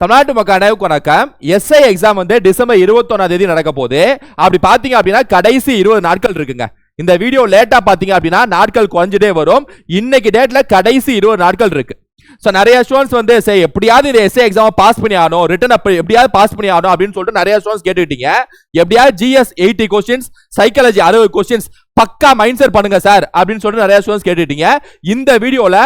தமிழ்நாட்டு மக்கள் அனைவருக்கும் வணக்கம். எஸ்ஐ எக்ஸாம் வந்து டிசம்பர் இருபத்தொன்னாம் தேதி நடக்க போகுது. அப்படி பார்த்தீங்க அப்படின்னா கடைசி இருபது நாட்கள் இருக்குங்க. இந்த வீடியோ லேட்டாக பார்த்தீங்க அப்படின்னா நாட்கள் குறைஞ்சிட்டே வரும். இன்னைக்கு டேட்ல கடைசி இருபது நாட்கள் இருக்கு. ஸோ நிறைய ஸ்டூடெண்ட்ஸ் வந்து சரி எப்படியாவது இந்த எஸ்ஐ எக்ஸாம் பாஸ் பண்ணி ஆகணும் ரிட்டன் அப்போ எப்படியாவது பாஸ் பண்ணி ஆகணும் அப்படின்னு சொல்லிட்டு நிறைய ஸ்டூடெண்ட்ஸ் கேட்டுக்கிட்டீங்க. எப்படியாவது ஜிஎஸ் எயிட்டி கொஸ்டின்ஸ் சைக்காலஜி அறுபது கொஸ்டின்ஸ் பக்கா மைண்ட் செட் பண்ணுங்க சார் அப்படின்னு சொல்லிட்டு நிறைய ஸ்டூடெண்ட்ஸ் கேட்டுட்டீங்க இந்த வீடியோவில்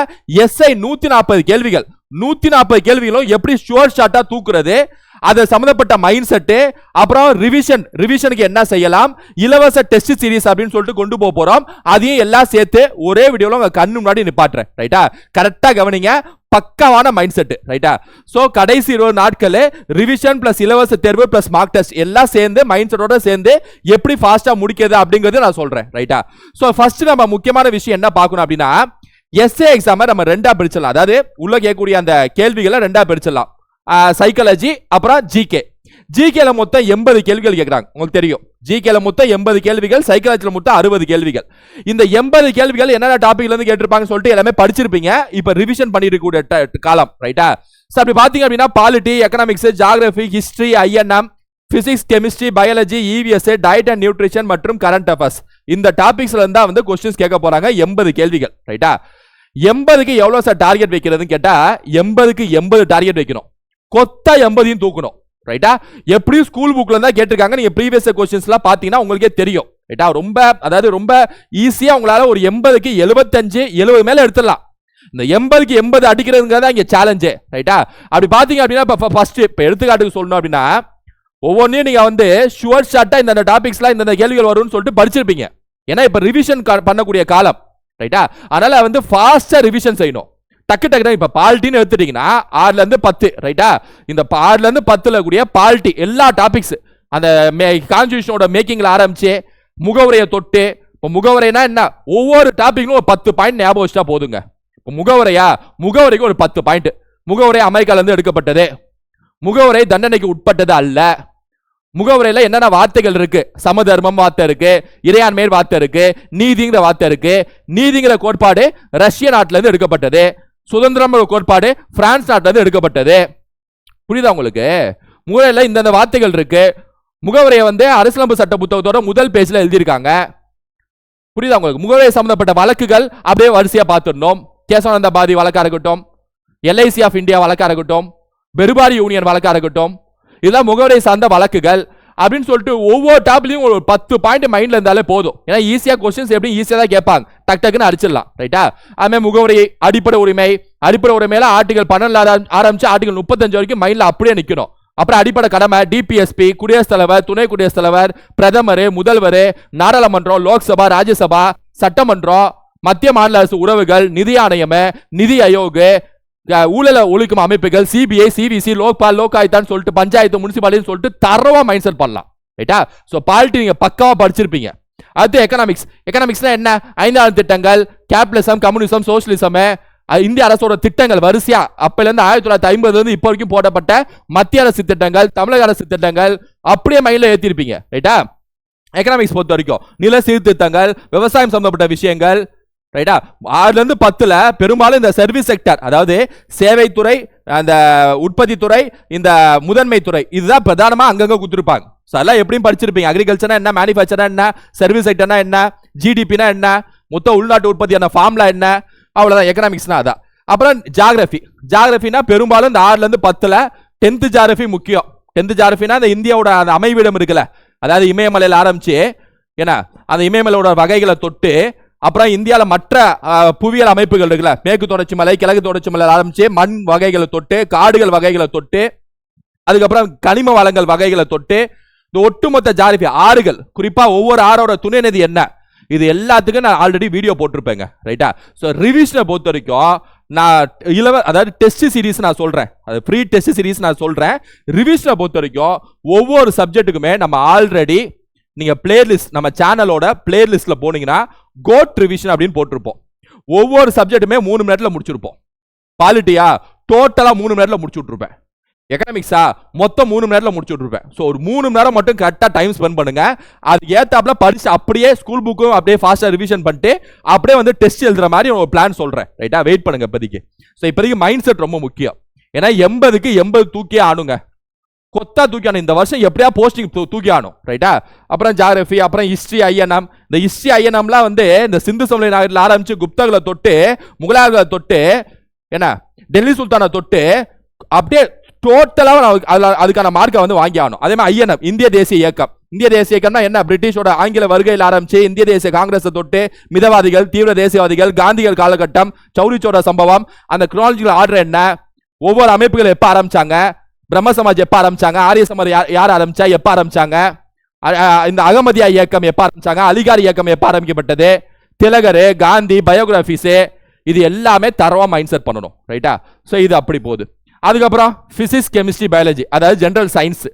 எஸ்ஐ நூற்றி நாற்பது கேள்விகள் நூத்தி நாற்பது கேள்விகளும் எப்படி ஷுவர் ஷாட்டா தூக்குறது? அது சம்மந்தப்பட்ட மைண்ட் செட்டு அப்புறம் ரிவிஷன் ரிவிஷனுக்கு என்ன செய்யலாம்? இலவச டெஸ்ட் சீரிஸ் அப்படின்னு சொல்லிட்டு கொண்டு போக போகிறோம் அதையும் எல்லாம் சேர்த்து ஒரே வீடியோவில் உங்கள் கண்ணு முன்னாடி நிப்பாட்டுறேன். ரைட்டா கரெக்டாக கவனிங்க. பக்காவான மைண்ட் செட்டு ரைட்டா ஸோ கடைசி இருபது நாட்கள் ரிவிஷன் ப்ளஸ் இலவச தேர்வு ப்ளஸ் மார்க் டெஸ்ட் எல்லாம் சேர்ந்து மைண்ட் செட்டோட சேர்ந்து எப்படி ஃபாஸ்ட்டாக முடிக்கிறது அப்படிங்கிறது நான் சொல்கிறேன் ரைட்டா ஸோ ஃபர்ஸ்ட் நம்ம முக்கியமான விஷயம் என்ன பார்க்கணும் அப்படின்னா எஸ்ஏ எக்ஸாமை நம்ம ரெண்டா பிரிச்சிடலாம். அதாவது உள்ள கேட்கக்கூடிய அந்த கேள்விகளை ரெண்டா பிரிச்சிடலாம். சைக்காலஜி அப்புறம் ஜிகே ஜிகேல மொத்தம் எண்பது கேள்விகள் கேட்குறாங்க. உங்களுக்கு தெரியும். ஜிகேல மொத்தம் எண்பது கேள்விகள் சைக்காலஜியில் மொத்தம் அறுபது கேள்விகள். இந்த எண்பது கேள்விகள் என்னென்ன டாபிக்ல இருந்து கேட்டிருப்பாங்கன்னு சொல்லிட்டு எல்லாமே படிச்சிருப்பீங்க. இப்போ ரிவிஷன் பண்ணிருக்கக்கூடிய காலம் ரைட்டா ஸோ அப்படி பார்த்தீங்க அப்படின்னா polity economics geography history INM physics chemistry biology EVS diet and nutrition மற்றும் கரண்ட் அஃபேர்ஸ் இந்த டாபிக்ஸ்ல இருந்தா வந்து கொஸ்டின்ஸ் கேட்க போறாங்க. எண்பது கேள்விகள் ரைட்டா எண்பதுக்கு எவ்வளவு சார் டார்கெட் வைக்கிறதுன்னு கேட்டா எண்பதுக்கு எண்பது டார்கெட் வைக்கணும். கொத்தா எண்பதையும் தூக்கணும் ரைட்டா எப்படியும் ஸ்கூல் புக்ல தான் கேட்டிருக்காங்க. நீங்க ப்ரீவியஸ் கொஸ்டின்ஸ்லாம் பாத்தீங்கன்னா உங்களுக்கே தெரியும் ரைட்டா ரொம்ப அதாவது ரொம்ப ஈஸியா உங்களால ஒரு எண்பதுக்கு எழுபத்தஞ்சு எழுபது மேல எடுத்துடலாம். இந்த எண்பதுக்கு எண்பது அடிக்கிறதுங்கிறதா இங்க சேலஞ்சு ரைட்டா அப்படி பாத்தீங்க அப்படின்னா இப்போ ஃபர்ஸ்ட் இப்போ எடுத்துக்காட்டுக்கு சொல்லணும் அப்படின்னா ஒவ்வொன்றையும் நீங்கள் வந்து ஷுவர் ஷார்ட்டாக இந்த டாபிக்ஸ்லாம் இந்த கேள்விகள் வரும்னு சொல்லிட்டு படிச்சிருப்பீங்க ஏன்னா இப்போ ரிவிஷன் பண்ணக்கூடிய காலம் ரைட்டா அதனால் வந்து ஃபாஸ்ட்டாக ரிவிஷன் செய்யணும். டக்கு டக்கு இப்போ பால்ட்டின்னு எடுத்துட்டிங்கன்னா ஆறுலேருந்து பத்து ரைட்டா இந்த ஆறுலேருந்து பத்தில் இருந்து கூடிய பால்ட்டி எல்லா டாபிக்ஸ் அந்த மே கான்ஸ்டியூஷனோட மேக்கிங்கில் ஆரம்பிச்சு முகவுரையை தொட்டு இப்போ முகவுரைனா என்ன? ஒவ்வொரு டாப்பிக்கும் ஒரு பத்து பாயிண்ட் ஞாபகம் வச்சுட்டா போதுங்க. இப்போ முகவுரையா? முகவுரைக்கு ஒரு பத்து பாயிண்ட் முகவுரை அமெரிக்காலேருந்து எடுக்கப்பட்டது. முகவுரை தண்டனைக்கு உட்பட்டது அல்ல. முகவுரையில என்னென்ன வார்த்தைகள் இருக்கு? சமதர்மம் வார்த்தை இருக்கு இறையாண்மை வார்த்தை இருக்கு நீதிங்கிற வார்த்தை இருக்கு. நீதிங்கிற கோட்பாடு ரஷ்ய நாட்டிலேருந்து எடுக்கப்பட்டது. சுதந்திரம் கோட்பாடு பிரான்ஸ் நாட்டுல இருந்து எடுக்கப்பட்டது. புரியுதா உங்களுக்கு? முகவரையில் இந்தந்த வார்த்தைகள் இருக்கு. முகவரையை வந்து அரசியலமைப்பு சட்ட புத்தகத்தோட முதல் பேஜில் எழுதியிருக்காங்க. புரியுதா உங்களுக்கு? முகவரை சம்பந்தப்பட்ட வழக்குகள் அப்படியே வரிசையாக பார்த்துருந்தோம் கேசவானந்த பாதி வழக்காக இருக்கட்டும் எல்ஐசி ஆஃப் இந்தியா வழக்காக இருக்கட்டும் பெருபாரி யூனியன் வழக்காக இருக்கட்டும் இதெல்லாம் முகவரை சார்ந்த வழக்குகள் அப்படின்னு சொல்லிட்டு ஒவ்வொரு டாப்லையும் ஒரு பத்து பாயிண்ட் மைண்ட்ல இருந்தாலே போதும். ஏன்னா ஈஸியா கொஸ்டின்ஸ் எப்படி ஈஸியா தான் கேட்பாங்க. டக் டக்குன்னு அடிச்சிடலாம். ரைட்டா அதுமாதிரி முகவரி அடிப்படை உரிமை அடிப்படை உரிமையில ஆர்டிகல் பன்னெண்டு ஆரம்பிச்சு ஆர்டிகல் முப்பத்தஞ்சு வரைக்கும் மைண்ட்ல அப்படியே நிக்கணும். அப்புறம் அடிப்படை கடமை டிபிஎஸ்பி குடியரசுத் தலைவர் துணை குடியரசுத் தலைவர் பிரதமர் முதல்வர் நாடாளுமன்றம் லோக்சபா ராஜ்யசபா சட்டமன்றம் மத்திய மாநில அரசு உறவுகள் நிதி ஆணையம் நிதி ஆயோக் ஊழலை ஒழிக்கும் அமைப்புகள் சிபிஐ சிவிசி லோக்பால் லோகாயுத்தான்னு சொல்லிட்டு பஞ்சாயத்து முனிசிபாலிட்டின்னு சொல்லிட்டு தரவா மைண்ட் செட் பண்ணலாம். ரைட்டா ஸோ பாலிட்டி நீங்க பக்காவா படிச்சிருப்பீங்க. அடுத்து எக்கனாமிக்ஸ் எக்கனாமிக்ஸ்னா என்ன? ஐந்தாண்டு திட்டங்கள் கேபிட்டலிசம் கம்யூனிசம் சோசியலிசம் இந்திய அரசோட திட்டங்கள் வரிசையா? அப்பல இருந்து ஆயிரத்தி தொள்ளாயிரத்தி ஐம்பதுல இருந்து இப்போ வரைக்கும் போடப்பட்ட மத்திய அரசு திட்டங்கள் தமிழக அரசு திட்டங்கள் அப்படியே மைண்ட்ல ஏத்திருப்பீங்க. ரைட்டா எக்கனாமிக்ஸ் பொறுத்த வரைக்கும் நில சீர்திருத்தங்கள் விவசாயம் சம்பந்தப்பட்ட விஷயங்கள் ரைட்டா ஆறுலேருந்து பத்தில் பெரும்பாலும் இந்த சர்வீஸ் செக்டர் அதாவது சேவைத்துறை அந்த உற்பத்தி துறை இந்த முதன்மை துறை இதுதான் பிரதானமாக அங்கங்கே கொடுத்துருப்பாங்க. ஸோ அதெல்லாம் எப்படியும் படிச்சிருப்பீங்க. அக்ரிகல்ச்சர்னா என்ன? மேனுஃபேக்சர்னா என்ன? சர்வீஸ் செக்டர்னா என்ன? ஜிடிபினா என்ன? மொத்த உள்நாட்டு உற்பத்தியான ஃபார்ம்லா என்ன? அவ்வளோதான் எக்கனாமிக்ஸ்னா அதான். அப்புறம் ஜாகிரஃபி ஜாகிரஃபினா பெரும்பாலும் இந்த ஆறுலேருந்து பத்தில் டென்த்து ஜாகிரஃபி முக்கியம். டென்த்து ஜாகிரஃபினா இந்த இந்தியாவோட அந்த அமைவிடம் இருக்குல்ல. அதாவது இமயமலையில் ஆரம்பிச்சு ஏன்னா அந்த இமயமலையோட வகைகளை தொட்டு அப்புறம் இந்தியாவில் மற்ற புவியியல் அமைப்புகள் இருக்குல்ல மேற்கு தொடர்ச்சி மலை கிழக்கு தொடர்ச்சி மலை ஆரம்பிச்சு மண் வகைகளை தொட்டு காடுகள் வகைகளை தொட்டு அதுக்கப்புறம் கனிம வளங்கள் வகைகளை தொட்டு இந்த ஒட்டுமொத்த ஜாரிபி ஆறுகள் குறிப்பாக ஒவ்வொரு ஆறோட துணை நதி என்ன? இது எல்லாத்துக்கும் நான் ஆல்ரெடி வீடியோ போட்டிருப்பேங்க ரைட்டா ஸோ ரிவிஷனை பொறுத்த வரைக்கும் நான் இலவ அதாவது டெஸ்ட் சீரீஸ் நான் சொல்கிறேன் அது ஃப்ரீ டெஸ்ட் சீரிஸ் நான் சொல்கிறேன் ரிவிஷனை பொறுத்த வரைக்கும் ஒவ்வொரு சப்ஜெக்ட்டுக்குமே நம்ம ஆல்ரெடி நீங்க பிளேலிஸ்ட் நம்ம சேனலோட பிளேலிஸ்ட்ல போனீங்கன்னா கோட் ரிவிஷன் அப்படின்னு போட்டிருப்போம். ஒவ்வொரு சப்ஜெக்ட்டுமே மூணு மணி நேரத்தில் முடிச்சிருப்போம். பாலிட்டியா டோட்டலாக மூணு மணி நேரத்தில் முடிச்சு விட்ருப்பேன் எக்கனாமிக்ஸா மொத்தம் மூணு மணி நேரத்தில் முடிச்சு விட்ருப்பேன் ஸோ ஒரு மூணு மணி நேரம் மட்டும் கரெக்டாக டைம் ஸ்பெண்ட் பண்ணுங்க. அது ஏத்தாப்புல படிச்சு அப்படியே ஸ்கூல் புக்கும் அப்படியே ஃபாஸ்ட்டாக ரிவிஷன் பண்ணிட்டு அப்படியே வந்து டெஸ்ட் எழுதுற மாதிரி ஒரு பிளான் சொல்கிறேன் ரைட்டா வெயிட் பண்ணுங்க இப்போதைக்கு. ஸோ இப்போதைக்கு மைண்ட் செட் ரொம்ப முக்கியம். ஏன்னா எண்பதுக்கு எண்பது தூக்கியே ஆணுங்க கொத்தா தூக்கி இந்த வருஷம் எப்படியா போஸ்டிங் தூக்கி ரைட்டா அப்புறம் ஜாகிரபி அப்புறம் ஹிஸ்ட்ரி ஐஎன்எம் இந்த ஹிஸ்ட்ரி ஐஎன்எம்லாம் வந்து இந்த சிந்து சமலை நாகரில் ஆரம்பிச்சு குப்தர்களை தொட்டு முகலாயர்களை தொட்டு என்ன? டெல்லி சுல்தானை தொட்டு அப்படியே டோட்டலாக அதில் அதுக்கான மார்க்கை வந்து வாங்கி ஆகணும் அதே மாதிரி ஐஎன்எம் இந்திய தேசிய இயக்கம். இந்திய தேசிய இயக்கம்னா என்ன? பிரிட்டிஷோட ஆங்கில வருகையில் ஆரம்பிச்சு இந்திய தேசிய காங்கிரஸை தொட்டு மிதவாதிகள் தீவிர தேசியவாதிகள் காந்திகள் காலகட்டம் சௌரிச்சோட சம்பவம் அந்த குரோனாலஜிக்கல் ஆர்டர் என்ன? ஒவ்வொரு அமைப்புகள் எப்போ ஆரம்பிச்சாங்க? பிரம்ம சமாஜ் எப்போ ஆரம்பிச்சாங்க? ஆரிய சமர் யார் யார் ஆரம்பிச்சா? எப்போ ஆரம்பிச்சாங்க? இந்த அகமதியா இயக்கம் எப்போ ஆரம்பிச்சாங்க? அலிகார் இயக்கம் எப்போ ஆரம்பிக்கப்பட்டது? திலகர் காந்தி பயோகிராஃபிஸு இது எல்லாமே தரவா மைண்ட் செட் பண்ணணும் ரைட்டா ஸோ இது அப்படி போகுது. அதுக்கப்புறம் பிசிக்ஸ் கெமிஸ்ட்ரி பயாலஜி அதாவது ஜென்ரல் சயின்ஸ்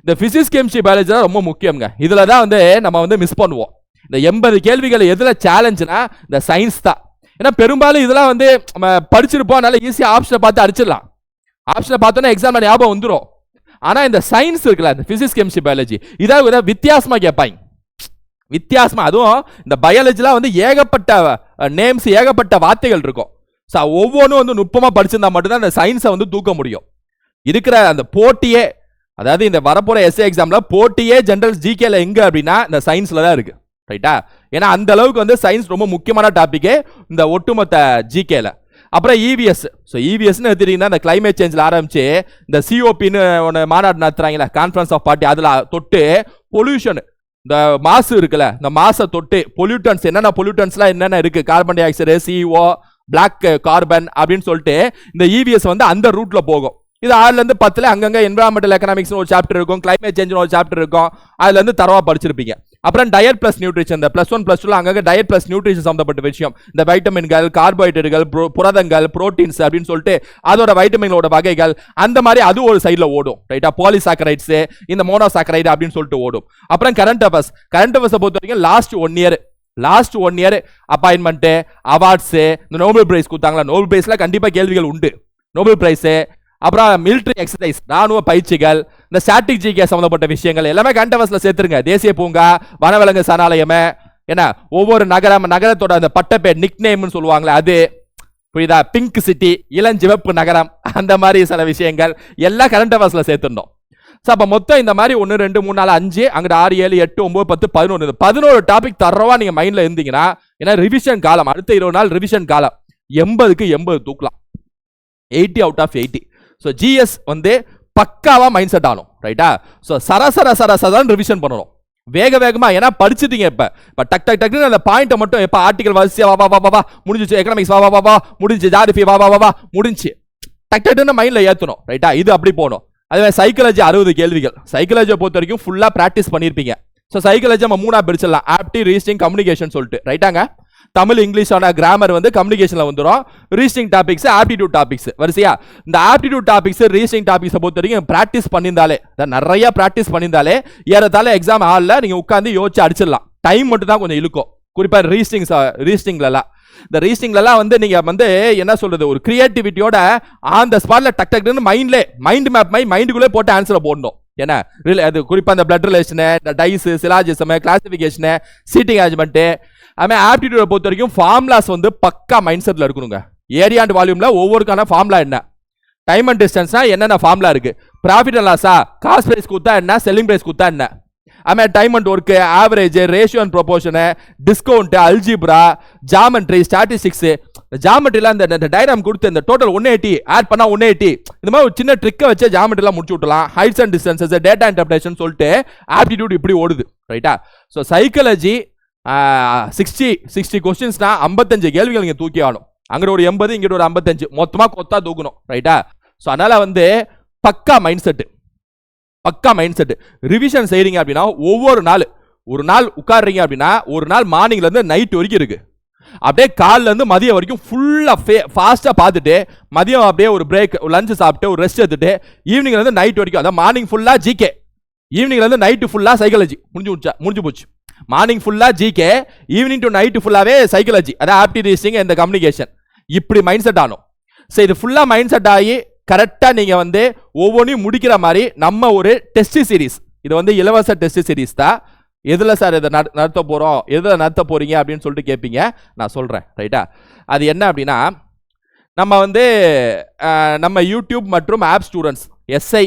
இந்த பிசிக்ஸ் கெமிஸ்ட்ரி பயாலஜி தான் ரொம்ப முக்கியங்க இதில் தான் வந்து நம்ம வந்து மிஸ் பண்ணுவோம். இந்த எண்பது கேள்விகள் எதில் சேலஞ்சுனா இந்த சயின்ஸ் தான். ஏன்னா பெரும்பாலும் இதெல்லாம் வந்து நம்ம படிச்சிருப்போம். அதனால ஈஸியாக ஆப்ஷனை பார்த்து அடிச்சிடலாம். ஆப்ஷனை பார்த்தோன்னா எக்ஸாம்ல ஞாபகம் வந்துடும் ஆனால் இந்த சயின்ஸ் இருக்குல்ல இந்த ஃபிசிக்ஸ் கெமிஸ்ட்ரி பயாலஜி இதாக விட வித்தியாசமாக கேட்பாங்க வித்தியாசமாக அதுவும் இந்த பயாலஜிலாம் வந்து ஏகப்பட்ட நேம்ஸ் ஏகப்பட்ட வார்த்தைகள் இருக்கும். ஸோ ஒவ்வொன்றும் வந்து நுட்பமாக படிச்சிருந்தா மட்டும்தான் இந்த சயின்ஸை வந்து தூக்க முடியும். இருக்கிற அந்த போட்டியே அதாவது இந்த வரப்போகிற எஸ்ஏ எக்ஸாமில் போட்டியே ஜென்ரல் ஜிகேல எங்கே அப்படின்னா இந்த சயின்ஸில் தான் இருக்குது ரைட்டா ஏன்னா அந்த அளவுக்கு வந்து சயின்ஸ் ரொம்ப முக்கியமான டாப்பிக்கே இந்த ஒட்டுமொத்த ஜிகேல அப்புறம் இவிஎஸ் ஸோ இவிஎஸ்னு எடுத்துட்டீங்கன்னா இந்த கிளைமேட் சேஞ்சில் ஆரம்பிச்சு இந்த சிஓபின்னு ஒன்று மாநாடு நடத்துறாங்களே கான்ஃபரன்ஸ் ஆஃப் பார்ட்டி அதில் தொட்டு பொல்யூஷன் இந்த மாசு இருக்குல்ல இந்த மாசை தொட்டு பொல்யூட்டன்ஸ் என்னென்ன பொல்யூட்டன்ஸ்லாம் என்னென்ன இருக்குது carbon dioxide CO black carbon அப்படின்னு சொல்லிட்டு இந்த இவிஎஸ் வந்து அந்த ரூட்டில் போகும். இது ஆறுலேருந்து இருந்து அங்கங்கே அங்கங்க என்வரான்மெண்டல் எக்கனாமிக்ஸ் ஒரு சாப்டர் இருக்கும் கிளைமேட் சேஞ்ச் ஒரு சாப்டர் இருக்கும். அதுலேருந்து தரவாக தரவா படிச்சிருப்பீங்க. அப்புறம் டயட் பிளஸ் நியூட்ரிஷன் இந்த பிளஸ் ஒன் பிளஸ் டூல அங்கே டயட் பிளஸ் நியூட்ரிஷன் சம்பந்தப்பட்ட விஷயம். இந்த வைட்டமின்கள் கார்போஹைட்ரேட்டுகள் புரதங்கள் புரோட்டீன்ஸ் அப்படின்னு சொல்லிட்டு அதோட வைட்டமின்களோட வகைகள் அந்த மாதிரி அது ஒரு சைடில் ஓடும். ரைட்டா பாலிசாக்கரைட்ஸ் இந்த மோனோசாக்கரைடு அப்படின்னு சொல்லிட்டு ஓடும். அப்புறம் கரண்ட் அஃபர்ஸ் கரண்ட் அஃபர்ஸை பொறுத்த வரைக்கும் last one year last one year appointment awards இந்த நோபல் பிரைஸ் கொடுத்தாங்களா? நோபல் பிரைஸ்ல கண்டிப்பாக கேள்விகள் உண்டு. நோபல் பிரைஸு அப்புறம் மிலிட்ரி எக்ஸசைஸ் ராணுவ பயிற்சிகள் இந்த ஸ்ட்ராட்டஜிக்கு ஜிகே சம்மந்தப்பட்ட விஷயங்கள் எல்லாமே கண்டவஸ்ல சேர்த்துருங்க. தேசிய பூங்கா வனவிலங்கு சரணாலயம் என்ன ஒவ்வொரு நகரம் நகரத்தோட அந்த பட்டப்பேர் நிக் நேம்னு சொல்லுவாங்களே அது புரியுதா? பிங்க் சிட்டி இளஞ்சிவப்பு நகரம் அந்த மாதிரி சில விஷயங்கள் எல்லாம் கரண்ட் அஃபேர்ஸ்ல சேர்த்துருந்தோம். ஸோ அப்போ மொத்தம் இந்த மாதிரி ஒன்று ரெண்டு மூணு நாலு அஞ்சு அங்கிட்ட ஆறு ஏழு எட்டு ஒம்பது பத்து பதினொன்று பதினோரு டாபிக் தரவா நீங்கள் மைண்டில் இருந்தீங்கன்னா ஏன்னா ரிவிஷன் காலம் அடுத்த இருபது நாள் ரிவிஷன் காலம் எண்பதுக்கு எண்பது தூக்கலாம். Eighty out of eighty so GS வந்து பக்காவாக மைண்ட் செட் ஆகணும் ரைட்டா ஸோ சரசர சரசதான் ரிவிஷன் பண்ணணும் வேக வேகமாக ஏன்னா படிச்சிட்டீங்க இப்போ இப்போ டக் டக் டக்னு அந்த பாயிண்ட்டை மட்டும் இப்போ ஆர்டிகல் வரிசையா வா வா வா வா முடிஞ்சிச்சு எக்கனாமிக்ஸ் வா வா வா வா முடிஞ்சு ஜாரிஃபி வா வா வா வா முடிஞ்சு டக் டக்னு மைண்டில் ஏற்றணும் ரைட்டா இது அப்படி போகணும் அதுவே சைக்காலஜி அறுபது கேள்விகள் சைக்காலஜியை பொறுத்த வரைக்கும் ஃபுல்லாக ப்ராக்டிஸ் பண்ணியிருப்பீங்க ஸோ சைக்காலஜி நம்ம மூணாக பிரிச்சிடலாம் ஆப்டி ரீஸ்டிங் கம்யூனிகேஷன் சொல்லிட்டு ரைட்டாங்க தமிழ் இங்கிலீஷான கிராமர் வந்து கம்யூனிகேஷன்ல வந்துடும் ரீஸ்டிங் டாபிக்ஸ் ஆப்டிடியூட் டாபிக்ஸ் வரிசையா? இந்த ஆப்டிடியூட் டாபிக்ஸ் ரீஸ்டிங் டாபிக்ஸை பொறுத்த வரைக்கும் ப்ராக்டிஸ் பண்ணியிருந்தாலே நிறைய ப்ராக்டிஸ் பண்ணியிருந்தாலே ஏறத்தால எக்ஸாம் ஹாலில் நீங்கள் உட்காந்து யோசிச்சு அடிச்சிடலாம். டைம் மட்டும் தான் கொஞ்சம் இழுக்கும். குறிப்பாக ரீஸ்டிங் ரீஸ்டிங்லலாம் இந்த ரீஸ்டிங்லலாம் வந்து நீங்கள் வந்து என்ன சொல்கிறது ஒரு கிரியேட்டிவிட்டியோட ஆன் த ஸ்பாட்டில் டக் டக்குன்னு மைண்ட்லே மைண்ட் மேப் மை மைண்டுக்குள்ளே போட்டு ஆன்சரை போடணும். என்ன ரில- அது குறிப்பாக அந்த பிளட் ரிலேஷனு இந்த சிலாஜிசம் கிளாசிஃபிகேஷனு சீட்டிங் அரேஞ்ச்மெண்ட்டு அதுமாதிரி ஆப்டிடியூட பொறுத்த வரைக்கும் ஃபார்ம்லாஸ் வந்து பக்கா மைண்ட் செட்டில் இருக்கணுங்க. ஏரியா அண்ட் வால்யூமில் ஒவ்வொருக்கான ஃபார்ம்லா என்ன? டைம் அண்ட் டிஸ்டன்ஸ்னா என்னென்ன ஃபார்ம்லா இருக்குது ப்ராஃபிட் அண்ட் லாஸா காஸ்ட் ப்ரைஸ் கொடுத்தா என்ன? செல்லிங் ப்ரைஸ் கொடுத்தா என்ன? அதுமாதிரி time and work average ratio and proportion discount algebra geometry statistics ஜாமெட்ரியில் அந்த இந்த டயக்ராம் கொடுத்து இந்த டோட்டல் ஒன் எயிட்டி ஆட் பண்ணால் ஒன் எயிட்டி இந்த மாதிரி ஒரு சின்ன ட்ரிக்கை வச்சு ஜாமெட்ரிலாம் முடிச்சு விட்டலாம் heights and distances data interpretation சொல்லிட்டு ஆப்டிடியூட் இப்படி ஓடுது. ரைட்டா ஸோ சைக்காலஜி சிக்ஸ்டி சிக்ஸ்டி கொஸ்டின்ஸ்னா ஐம்பத்தஞ்சு கேள்விகள் நீங்கள் தூக்கி ஆகணும் அங்கிட்ட ஒரு எண்பது இங்கிட்ட ஒரு ஐம்பத்தஞ்சு. மொத்தமாக கொத்தா தூக்கணும். ரைட்டா ஸோ அதனால் வந்து பக்கா மைண்ட் செட்டு பக்கா மைண்ட் செட்டு ரிவிஷன் செய்கிறீங்க அப்படின்னா ஒவ்வொரு நாள் ஒரு நாள் உட்காடுறீங்க அப்படின்னா ஒரு நாள் மார்னிங்லேருந்து நைட் வரைக்கும் இருக்குது அப்படியே காலிலேருந்து மதியம் வரைக்கும் ஃபுல்லாக ஃபே ஃபாஸ்ட்டாக பார்த்துட்டு மதியம் அப்படியே ஒரு பிரேக் லஞ்சு சாப்பிட்டு ஒரு ரெஸ்ட் எடுத்துட்டு ஈவினிங்லேருந்து நைட் வரைக்கும் அதான் மார்னிங் ஃபுல்லாக ஜிகே ஈவினிங்லேருந்து நைட்டு ஃபுல்லாக சைக்காலஜி முடிஞ்சு முடிச்சா முடிஞ்சு போச்சு. மார்னிங் ஃபுல்லாக ஜிகே ஈவினிங் டு நைட்டு ஃபுல்லாகவே சைக்காலஜி அதான் ஆப்டி ரீசிங் இந்த கம்யூனிகேஷன் இப்படி மைண்ட் செட் ஆகணும் ஸோ இது ஃபுல்லாக மைண்ட் செட் ஆகி கரெக்டாக நீங்கள் வந்து ஒவ்வொன்றையும் முடிக்கிற மாதிரி நம்ம ஒரு டெஸ்ட் சீரிஸ் இது வந்து இலவச டெஸ்ட் சீரிஸ் தான். எதில் சார் இதை நட- நடத்த போகிறோம் எதில் நடத்த போகிறீங்க அப்படின்னு சொல்லிட்டு கேட்பீங்க நான் சொல்கிறேன் ரைட்டா அது என்ன அப்படின்னா நம்ம வந்து நம்ம யூடியூப் மற்றும் ஆப் ஸ்டூடெண்ட்ஸ் எஸ்ஐ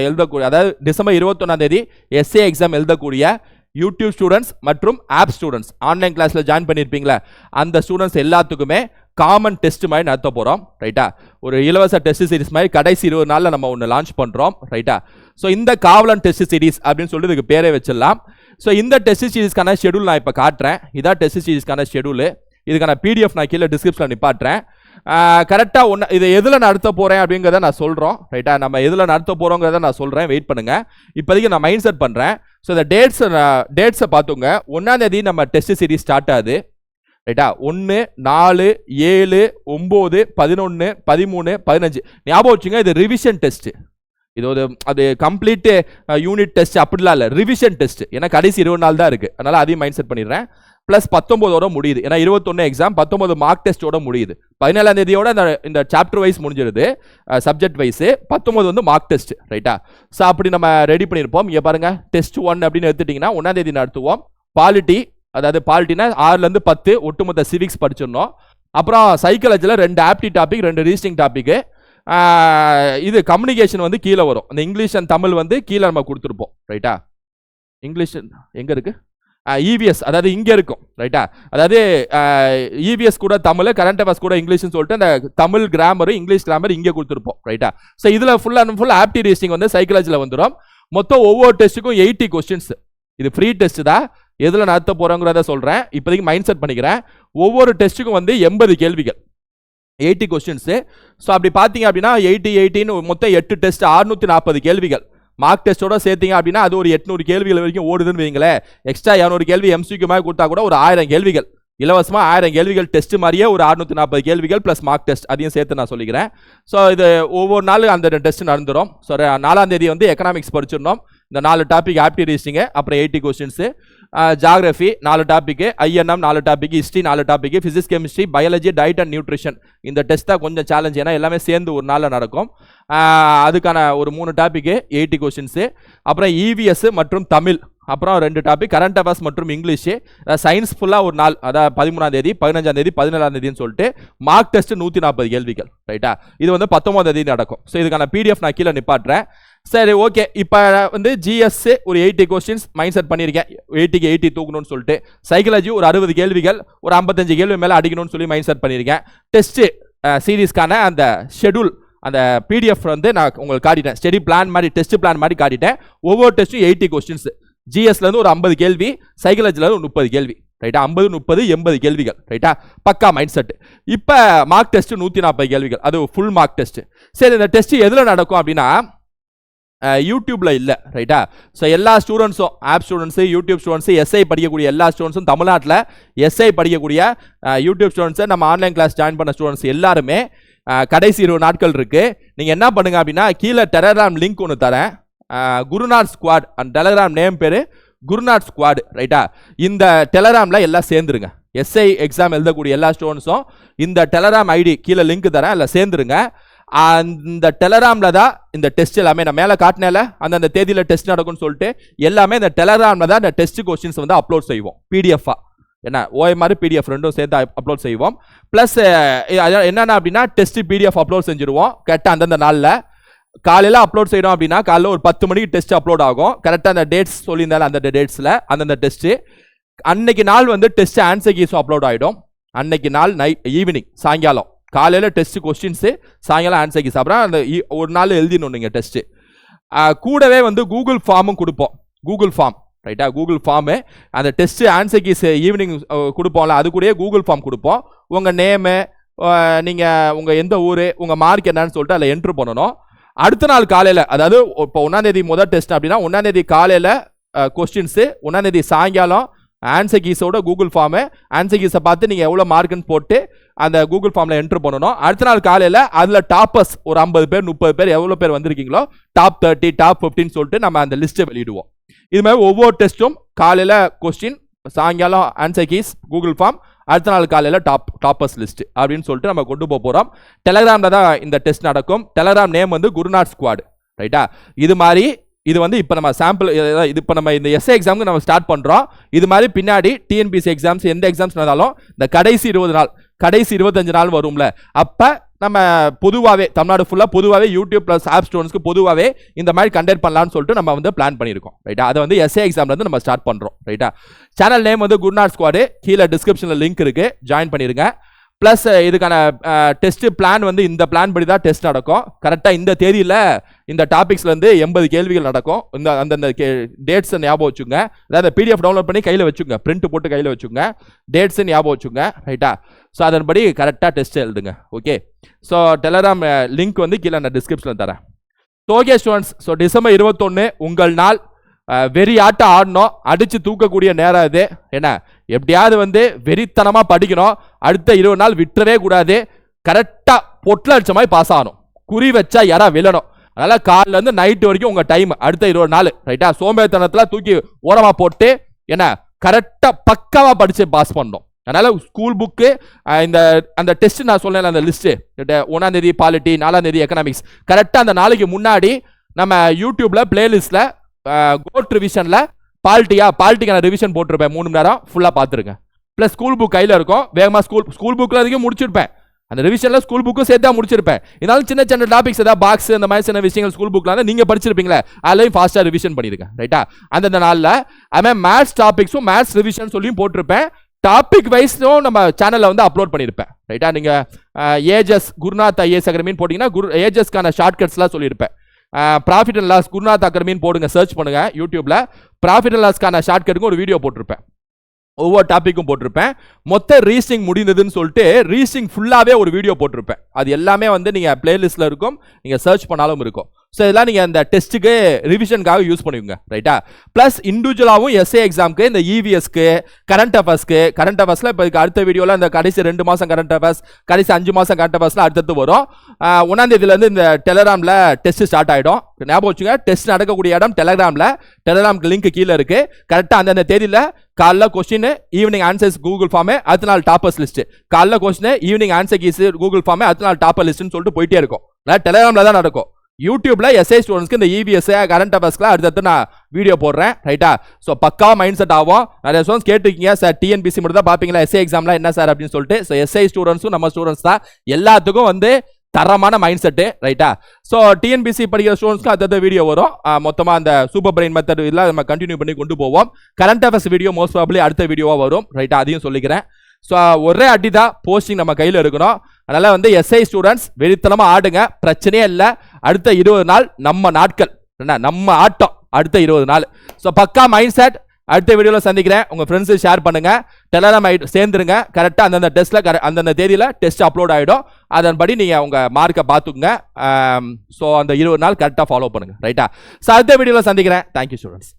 எழுதக்கூடிய அதாவது டிசம்பர் இருபத்தொன்னாம் தேதி எஸ்ஐ எக்ஸாம் எழுதக்கூடிய யூடியூப் ஸ்டூடெண்ட்ஸ் மற்றும் ஆப் ஸ்டூடெண்ட்ஸ் ஆன்லைன் கிளாஸில் ஜாயின் பண்ணியிருப்பீங்களா அந்த ஸ்டூடெண்ட்ஸ் எல்லாத்துக்குமே காமன் டெஸ்ட் மாதிரி நடத்த போகிறோம் ரைட்டா ஒரு இலவச டெஸ்ட் சீரிஸ் மாதிரி கடைசி இருபது நாளில் நம்ம ஒன்று லான்ச் பண்ணுறோம் ரைட்டா ஸோ இந்த காவலன் டெஸ்ட் சீரிஸ் அப்படின்னு சொல்லிட்டு இதுக்கு பேரே வச்சிடலாம். ஸோ இந்த டெஸ்ட் சீரிஸ்க்கான ஷெடியூல் நான் இப்போ காட்டுறேன். இதான் டெஸ்ட் சீரிஸ்க்கான ஷெடியூல் இதுக்கான பிடிஎஃப் நான் கீழே டிஸ்கிரிப்ஷனில் நிப்பாட்டுறேன். கரெக்டாக ஒன்று இதை எதில் நடத்த போகிறேன் அப்படிங்கிறத நான் சொல்கிறோம் ரைட்டா நம்ம எதில் நடத்த போகிறோங்கிறத நான் சொல்கிறேன் வெயிட் பண்ணுங்கள் இப்போதைக்கு நான் மைண்ட் செட் பண்ணுறேன் ஸோ இந்த டேட்ஸை டேட்ஸை பார்த்துங்க ஒன்றாந்தேதி நம்ம டெஸ்ட் சீரிஸ் ஸ்டார்ட் ஆகுது. ரைட்டா? ஒன்று நாலு ஏழு ஒம்பது பதினொன்று பதிமூணு பதினஞ்சு. ஞாபகம் வச்சுங்க இது ரிவிஷன் டெஸ்ட்டு இது ஒரு அது கம்ப்ளீட்டு யூனிட் டெஸ்ட் அப்படிலாம் இல்லை. ரிவிஷன் டெஸ்ட் ஏன்னா கடைசி இருபது நாள் தான் இருக்குது அதனால் அதையும் மைண்ட் செட் பண்ணிடுறேன். ப்ளஸ் பத்தொம்போதோட முடியுது. ஏன்னா இருபத்தொன்று எக்ஸாம் பத்தொம்போது மார்க் டெஸ்ட்டோட முடியுது. பதினேழாம் தேதியோட இந்த இந்த சாப்டர் வைஸ் முடிஞ்சிருது. சப்ஜெக்ட் வைஸு பத்தொம்போது வந்து மார்க் டெஸ்ட் ரைட்டா? ஸோ அப்படி நம்ம ரெடி பண்ணியிருப்போம் இங்கே பாருங்க டெஸ்ட் ஒன் அப்படின்னு எடுத்துட்டிங்கன்னா ஒன்றாம் தேதி நடத்துவோம். பாலிட்டி அதாவது பாலிட்டினா ஆறுலேருந்து பத்து ஒட்டுமொத்த சிவிக்ஸ் படிச்சிடணும். அப்புறம் சைக்காலஜியில் ரெண்டு ஆப்டி டாபிக் ரெண்டு ரீசனிங் டாப்பிக்கு இது கம்யூனிகேஷன் வந்து கீழே வரும். இந்த இங்கிலீஷ் அண்ட் தமிழ் வந்து கீழே நம்ம கொடுத்துருப்போம். ரைட்டா இங்கிலீஷ் எங்கே இருக்குது இவிஎஸ் அதாவது இங்கே இருக்கும். ரைட்டா அதாவது இவிஎஸ் கூட தமிழ் கரண்ட் அஃபேர்ஸ் கூட இங்கிலீஷ்னு சொல்லிட்டு அந்த தமிழ் கிராமரும் இங்கிலீஷ் கிராமர் இங்கே கொடுத்துருப்போம். ரைட்டா ஸோ இதில் full and full apti reasoning வந்து சைக்காலஜியில் வந்துடும் மொத்தம் ஒவ்வொரு டெஸ்ட்டுக்கும் எயிட்டி கொஸ்டின்ஸ் இது ஃப்ரீ டெஸ்ட் தான். எதில் நடத்த போகிறோங்கிறத சொல்கிறேன் இப்போதைக்கு மைண்ட் செட் பண்ணிக்கிறேன். ஒவ்வொரு டெஸ்ட்டுக்கும் வந்து எண்பது கேள்விகள். எயிட்டி கொஸ்டின்ஸு ஸோ அப்படி பார்த்தீங்க அப்படின்னா எயிட்டி எயிட்டின்னு மொத்தம் எட்டு டெஸ்ட் அறுநூற்றி நாற்பது கேள்விகள். மார்க் டெஸ்ட்டோட சேர்த்தீங்க அப்படின்னா அது ஒரு எட்நூறு கேள்விகள் வரைக்கும் ஓடுதுன்னு வைங்களேன். எக்ஸ்ட்ரா இரநூறு கேள்வி எம்சிக்கு மாதிரி கொடுத்தா கூட ஒரு ஆயிரம் கேள்விகள். இலவசமாக ஆயிரம் கேள்விகள் டெஸ்ட் மாதிரியே ஒரு அறுநூற்றி நாற்பது கேள்விகள் ப்ளஸ் மார்க் டெஸ்ட் அதையும் சேர்த்து நான் சொல்லிக்கிறேன். ஸோ இது ஒவ்வொரு நாளும் அந்த டெஸ்ட் நடந்துடும் ஸோ நாலாம் தேதி வந்து எக்கனாமிக்ஸ் படிச்சிடணும் இந்த நாலு டாபிக் ஆப்டி ரீசிங்கு அப்புறம் எயிட்டி கொஸ்டின்ஸு ஜாகிரஃபி நாலு டாப்பிக்கு ஐஎன்எம் நாலு டாபிக் ஹிஸ்ட்ரி நாலு topic physics chemistry biology diet and nutrition இந்த டெஸ்ட் தான் கொஞ்சம் சேலஞ்ச் ஏன்னா எல்லாமே சேர்ந்து ஒரு நாளில் நடக்கும். அதுக்கான ஒரு மூணு டாப்பிக்கு எயிட்டி கொஸ்டின்ஸு அப்புறம் இவிஎஸ் மற்றும் தமிழ். அப்புறம் ரெண்டு டாபிக் கரண்ட் அஃபேர்ஸ் மற்றும் இங்கிலீஷு சயின்ஸ் ஃபுல்லாக ஒரு நாள் அதாவது பதிமூணாம் தேதி பதினஞ்சாம் தேதி பதினேழாம் தேதின்னு சொல்லிட்டு மார்க் டெஸ்ட் நூற்றி நாற்பது கேள்விகள் ரைட்டா இது வந்து பத்தொம்பதாம் தேதி நடக்கும். ஸோ இதுக்கான பிடிஎஃப் நான் கீழே நிப்பாட்டுறேன். சரி ஓகே இப்போ வந்து ஜிஎஸ் ஒரு எயிட்டி கொஸ்டின்ஸ் மைண்ட் செட் பண்ணியிருக்கேன் எயிட்டிக்கு எயிட்டி தூக்கணும்னு சொல்லிட்டு. சைக்காலஜி ஒரு அறுபது கேள்விகள் ஒரு ஐம்பத்தஞ்சு கேள்வி மேலே அடிக்கணும்னு சொல்லி மைண்ட் செட் பண்ணியிருக்கேன் டெஸ்ட்டு சீரீஸ்க்கான அந்த ஷெடியூல் அந்த பிடிஎஃப் வந்து நான் உங்களுக்கு காட்டிட்டேன். ஸ்டடி பிளான் மாதிரி டெஸ்ட் பிளான் மாதிரி காட்டிட்டேன். ஒவ்வொரு டெஸ்ட்டும் எயிட்டி கொஸ்டின்ஸ் ஜிஎஸ்லேருந்து ஒரு ஐம்பது கேள்வி சைக்காலஜிலேருந்து ஒரு முப்பது கேள்வி. ரைட்டா ஐம்பது முப்பது எண்பது கேள்விகள். ரைட்டா பக்கா மைண்ட் செட் இப்போ மார்க் டெஸ்ட்டு நூற்றி நாற்பது கேள்விகள். அது ஃபுல் மார்க் டெஸ்ட் சரி இந்த டெஸ்ட்டு எதில் நடக்கும் அப்படின்னா யூடியூப்பில் இல்லை ரைட்டா ஸோ எல்லா ஸ்டூடெண்ட்ஸும் app students YouTube students SI படிக்கக்கூடிய எல்லா ஸ்டூடெண்ட்ஸும் தமிழ்நாட்டில் எஸ்ஐ படிக்கக்கூடிய யூடியூப் ஸ்டூடெண்ட்ஸை நம்ம ஆன்லைன் கிளாஸ் ஜாயின் பண்ண ஸ்டூடெண்ட்ஸ் எல்லாருமே கடைசி இருபது நாட்கள் இருக்குது நீங்கள் என்ன பண்ணுங்க அப்படின்னா கீழே டெலகிராம் லிங்க் ஒன்று தரேன். குருநாத் ஸ்குவாட் அந்த டெலகிராம் நேம் பேர் குருநாத் ஸ்குவாட் ரைட்டா இந்த டெலகிராமில் எல்லாம் சேர்ந்துருங்க. எஸ்ஐ எக்ஸாம் எழுதக்கூடிய எல்லா ஸ்டூடெண்ட்ஸும் இந்த டெலகிராம் ஐடி கீழே லிங்க் தரேன். அதில் சேர்ந்துருங்க. அந்த டெலராமில் தான் இந்த டெஸ்ட் எல்லாமே நான் மேலே காட்டினேல அந்தந்த தேதியில் டெஸ்ட் நடக்கும்னு சொல்லிட்டு எல்லாமே இந்த டெலராமில் தான் இந்த டெஸ்ட் கொஸ்டின்ஸ் வந்து அப்லோட் செய்வோம். பிடிஎஃபாக என்ன ஓஎம்ஆர் பிடிஎஃப் ரெண்டும் சேர்த்து அப்லோட் செய்வோம். ப்ளஸ் என்னென்ன அப்படின்னா டெஸ்ட் பிடிஎஃப் அப்லோட் செஞ்சுருவோம். கரெக்டாக அந்தந்த நாளில். காலையில் அப்லோட் செய்கிறோம் அப்படின்னா காலையில் ஒரு பத்து மணிக்கு டெஸ்ட் அப்லோட் ஆகும். கரெக்டாக அந்த டேட்ஸ் சொல்லியிருந்தாலும் அந்த டேட்ஸில் அந்தந்த டெஸ்ட்டு அன்னைக்கு நாள் வந்து டெஸ்ட் ஆன்சர் கீஸும் அப்லோட் ஆகிடும் அன்னைக்கு நாள் நைட் ஈவினிங் சாயங்காலம். காலையில் டெஸ்ட் கொஸ்டின்ஸு சாயங்காலம் ஆன்சர் கீஸ் அப்புறம் அந்த ஒரு நாள் எழுதிடணும் நீங்கள் டெஸ்ட்டு கூடவே வந்து கூகுள் ஃபார்மும் கொடுப்போம். கூகுள் ஃபார்ம் ரைட்டா கூகுள் ஃபார்மு அந்த டெஸ்ட்டு ஆன்சர் கீஸ் ஈவினிங் கொடுப்போம்ல அது கூடயே கூகுள் ஃபார்ம் கொடுப்போம். உங்கள் நேமு நீங்கள் உங்கள் எந்த ஊர் உங்கள் மார்க் என்னன்னு சொல்லிட்டு அதில் என்ட்ரு பண்ணணும். அடுத்த நாள் காலையில் அதாவது இப்போ ஒன்றாந்தேதி முதல் டெஸ்ட் அப்படின்னா ஒன்றாந்தேதி காலையில் கொஸ்டின்ஸு ஒன்றாந்தேதி சாயங்காலம் ஆன்சர் கீஸோட கூகுள் ஃபார்மு ஆன்சர் கீஸை பார்த்து நீங்கள் எவ்வளோ மார்க்குன்னு போட்டு அந்த கூகுள் ஃபார்மில் என்ட்ரு பண்ணணும். அடுத்த நாள் காலையில் அதில் டாப்பர்ஸ் ஒரு ஐம்பது பேர் முப்பது பேர் எவ்வளோ பேர் வந்திருக்கீங்களோ டாப் தேர்ட்டி டாப் ஃபிஃப்டின்னு சொல்லிட்டு நம்ம அந்த லிஸ்ட்டை வெளியிடுவோம். இது மாதிரி ஒவ்வொரு டெஸ்ட்டும் காலையில் கொஸ்டின் சாயங்காலம் ஆன்சர் கீஸ் கூகுள் ஃபார்ம் அடுத்த நாள் காலையில் டாப் டாப்பர்ஸ் லிஸ்ட் அப்படின்னு சொல்லிட்டு நம்ம கொண்டு போக போகிறோம் டெலகிராமில் தான் இந்த டெஸ்ட் நடக்கும். டெலகிராம் நேம் வந்து குருநாத் ஸ்குவாடு ரைட்டா இது மாதிரி இது வந்து இப்போ நம்ம சாம்பிள் இது இப்போ நம்ம இந்த எஸ்ஏ எக்ஸாமுக்கு நம்ம ஸ்டார்ட் பண்ணுறோம் இது மாதிரி பின்னாடி டிஎன்பிசி எக்ஸாம்ஸ் எந்த எக்ஸாம்ஸ் நடந்தாலும் இந்த கடைசி இருபது நாள் கடைசி இருபத்தஞ்சு நாள் வரும்ல. அப்போ நம்ம பொதுவாகவே தமிழ்நாடு ஃபுல்லாக பொதுவாகவே யூடியூப் ப்ளஸ் ஆப் ஸ்டூடெண்ட்ஸ்க்கு பொதுவாகவே இந்த மாதிரி கண்டக்ட் பண்ணலாம்னு சொல்லிட்டு நம்ம வந்து பிளான் பண்ணியிருக்கோம். ரைட்டா அதை வந்து எஸ்ஏ எக்ஸாம்லேருந்து நம்ம ஸ்டார்ட் பண்ணுறோம் ரைட்டா சேனல் நேம் வந்து குட்நாட் ஸ்குவாடு கீழே டிஸ்கிரிப்ஷனில் லிங்க் இருக்குது ஜாயின் பண்ணிடுங்க ப்ளஸ் இதுக்கான டெஸ்ட் பிளான் வந்து இந்த பிளான் படி தான் டெஸ்ட் நடக்கும் கரெக்டாக இந்த தேதியில் இந்த டாபிக்ஸ்லேருந்து எண்பது கேள்விகள் நடக்கும். இந்த அந்தந்த கே டேட்ஸை ஞாபகம் வச்சுங்க. அதாவது பிடிஎஃப் டவுன்லோட் பண்ணி கையில் வச்சுங்க. பிரிண்ட் போட்டு கையில் வச்சுங்க. டேட்ஸை ஞாபகம் வச்சுங்க. ரைட்டா ஸோ அதன்படி கரெக்டாக டெஸ்ட் எழுதுங்க. ஓகே ஸோ டெலராம் லிங்க் வந்து கீழே நான் டிஸ்கிரிப்ஷனில் தரேன். ஓகே ஸ்டூடெண்ட்ஸ் ஸோ டிசம்பர் இருபத்தொன்று உங்கள் நாள் வெறி ஆட்டம் ஆடணும். அடித்து தூக்கக்கூடிய நேரம் இது என்ன? எப்படியாவது வந்து வெறித்தனமாக படிக்கணும். அடுத்த இருபது நாள் விட்டுறவே கூடாது. கரெக்டாக பொட்டில் அடிச்ச மாதிரி பாஸ் ஆகணும். குறி வச்சா யாரா விழணும். அதனால் காலிலேருந்து நைட்டு வரைக்கும் உங்கள் டைம் அடுத்த இருபது நாள். ரைட்டா சோம்பேறித்தனத்தில் தூக்கி ஓரமாக போட்டு என்ன? கரெக்டாக பக்காவாக படித்து பாஸ் பண்ணணும். அதனால் ஸ்கூல் புக்கு இந்த அந்த டெஸ்ட் நான் சொன்னேன் அந்த லிஸ்ட்டு ஒன்றாந்தேதி பாலிட்டி நாலாந்தேதி எக்கனாமிக்ஸ் கரெக்டாக அந்த நாளைக்கு முன்னாடி நம்ம யூடியூப்பில் பிளேலிஸ்ட்டில் கோட் ரிவிஷனில் பால்ட்டியா பால்ட்டிக்கான ரிவிஷன் போட்டிருப்பேன். மூணு மணி நேரம் ஃபுல்லாக பார்த்துருங்க ப்ளஸ் ஸ்கூல் புக் கையில் இருக்கும். வேகமாக ஸ்கூல் ஸ்கூல் புக்கில் அதிகம் முடிச்சிருப்பேன். அந்த ரிவிஷனில் ஸ்கூல் புக்கும் சேர்த்து தான் முடிச்சிருப்பேன். இருந்தாலும் சின்ன சின்ன டாபிக்ஸ் ஏதாவது பாக்ஸ் அந்த மாதிரி சின்ன விஷயங்கள் ஸ்கூல் புக்கில் வந்து நீங்கள் படிச்சிருப்பீங்களே அதுலேயும் ஃபாஸ்ட்டாக ரிவிஷன் பண்ணிடுங்க. ரைட்டா அந்தந்த நாளில் அதுமாதிரி மேத்ஸ் டாபிக்ஸும் மேத்ஸ் ரிவிஷன் சொல்லியும் போட்டிருப்பேன். டாபிக் வைஸும் நம்ம சேனலில் வந்து அப்லோட் பண்ணியிருப்பேன். ரைட்டா நீங்கள் ஏஜஸ் குருநாத் ஐஏஎஸ் அகாடமின்னு போட்டிங்கன்னா குரு ஏஜஸ்க்கான ஷார்ட்கட்ஸ்லாம் சொல்லியிருப்பேன். ப்ராஃபிட் அண்ட் லாஸ் குருநாத் அகாடமின்னு போடுங்க சர்ச் பண்ணுங்கள் யூடியூப்பில் ப்ராஃபிட் அண்ட் லாஸ்க்கான ஷார்ட்கட்டுக்கும் ஒரு வீடியோ போட்டிருப்பேன். ஒவ்வொரு டாப்பிக்கும் போட்டிருப்பேன். மொத்த ரீசிங் முடிந்ததுன்னு சொல்லிட்டு ரீசிங் ஃபுல்லாகவே ஒரு வீடியோ போட்டிருப்பேன். அது எல்லாமே வந்து நீங்கள் பிளேலிஸ்ட்டில் இருக்கும். நீங்கள் சர்ச் பண்ணாலும் இருக்கும். ஸோ இதெல்லாம் நீங்கள் அந்த டெஸ்ட்டுக்கு ரிவிஷனுக்காக யூஸ் பண்ணுவீங்க ரைட்டா ப்ளஸ் இண்டிவிஜுவலாகவும் எஸ்ஏ எக்ஸாம்க்கு இந்த இவிஎஸ்க்கு கரண்ட் அஃபேர்ஸ்க்கு கரண்ட் அஃபேர்ஸில் இப்போ இதுக்கு அடுத்த வீடியோவில் அந்த கடைசி ரெண்டு மாதம் கரண்ட் அஃபேர்ஸ் கடைசி அஞ்சு மாதம் கரண்ட் அஃபேர்ஸ்லாம் அடுத்தது வரும். ஒன்றாந்தேதியிலேருந்து இந்த டெலகிராமில் டெஸ்ட் ஸ்டார்ட் ஆகிடும் ஞாபகம் வச்சுங்க டெஸ்ட் நடக்கக்கூடிய இடம் டெலகிராமில் டெலகிராம்க்கு லிங்க் கீழே இருக்குது கரெக்டாக அந்தந்த தேதியில் காலைல கொஸ்டின் ஈவினிங் ஆன்சர்ஸ் கூகுள் ஃபார்மே அடுத்த நாள் டாப்பர்ஸ் லிஸ்ட் காலைல question evening answer keys Google ஃபார்மே அடுத்த நாள் டாப்பர் லிஸ்ட்னு சொல்லிட்டு போயிட்டே இருக்கும். டெலகிராமில் தான் நடக்கும். யூடியூப்ல எஸ்ஐ ஸ்டூடெண்ட்ஸ்க்கு இந்த இபிஎஸ்ஐ கரண்ட் அஃபேர்ஸ்க்குலாம் அடுத்தடுத்து நான் வீடியோ போடுறேன் ரைட்டா ஸோ பக்காவாக மைண்ட் செட் ஆகும். நிறைய ஸ்டூடெண்ட்ஸ் கேட்டிருக்கீங்க சார் டிஎன்பிசி மட்டும் தான் பார்ப்பீங்களா? எஸ்ஐ எக்ஸாம்லாம் என்ன சார் அப்படின்னு சொல்லிட்டு. ஸோ எஸ்ஐ ஸ்டூடெண்ட்ஸும் நம்ம ஸ்டூடெண்ட்ஸ் தான். எல்லாத்துக்கும் வந்து தரமான மைண்ட் செட்டு ரைட்டா ஸோ டிஎன்பிசி படிக்கிற ஸ்டூடெண்ட்ஸ்க்கு அடுத்த வீடியோ வரும். மொத்தமாக அந்த சூப்பர் பிரெயின் மெத்தட் இதெல்லாம் நம்ம கண்டினியூ பண்ணி கொண்டு போவோம். Current affairs video most probably அடுத்த வீடியோவாக வரும் ரைட்டா அதையும் சொல்லிக்கிறேன். ஸோ ஒரே அடி தான் போஸ்டிங் நம்ம கையில் இருக்கணும் அதனால் வந்து எஸ்ஐ ஸ்டூடெண்ட்ஸ் வெறித்தனமாக ஆடுங்க. பிரச்சனையே இல்லை. அடுத்த இருபது நாள் நம்ம நாட்கள். என்ன? நம்ம ஆட்டம். அடுத்த இருபது நாள். ஸோ பக்கா மைண்ட் செட் அடுத்த வீடியோவில் சந்திக்கிறேன். உங்கள் ஃப்ரெண்ட்ஸு ஷேர் பண்ணுங்கள் டெலராம் ஐ சேர்ந்துருங்க. கரெக்டாக அந்தந்த டெஸ்ட்டில் அந்தந்த தேதியில் டெஸ்ட் அப்லோட் ஆகிடும் அதன்படி நீங்கள் உங்கள் மார்க்கை பார்த்துக்குங்க. ஸோ அந்த இருபது நாள் கரெக்டாக ஃபாலோ பண்ணுங்கள் ரைட்டா ஸோ அடுத்த வீடியோவில் சந்திக்கிறேன். Thank you students